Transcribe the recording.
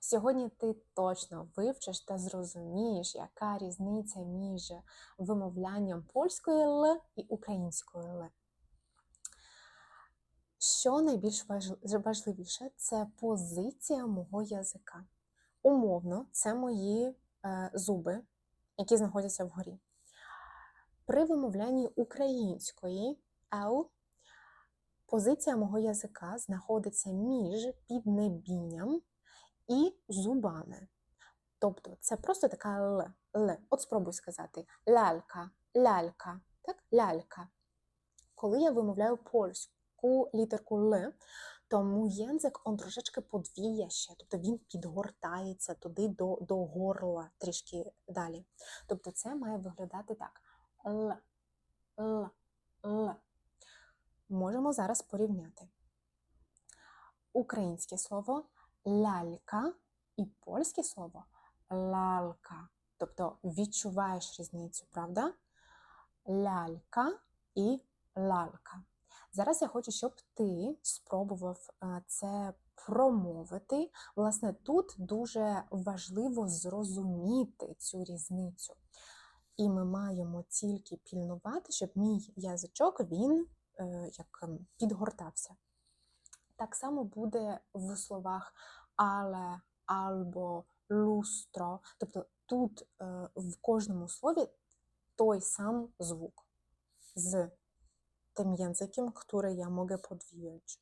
Сьогодні ти точно вивчиш та зрозумієш, яка різниця між вимовлянням польської Л і української Л. Що найбільш важливіше, це позиція мого язика. Умовно, це мої е, зуби, які знаходяться вгорі. При вимовлянні української Л позиція мого язика знаходиться між піднебінням зубами. Тобто це просто така Л. Л. От спробуй сказати лялька, лялька, так? лялька. Коли я вимовляю польську літерку Л, то мій язик он трошечки подвіє ще, тобто він підгортається туди до, до горла трішки далі. Тобто це має виглядати так: Л, Л, Л. Можемо зараз порівняти. Українське слово лялька і польське слово лалка. Тобто відчуваєш різницю, правда? Лялька і лалка. Зараз я хочу, щоб ти спробував е, це промовити. Власне, тут дуже важливо зрозуміти цю різницю. І ми маємо тільки пільнувати, щоб мій язичок він е, як ем, підгортався. Так само буде в словах але, або, лустро. Тобто тут е, в кожному слові той сам звук з тим językiem, który ja mogę podwijać.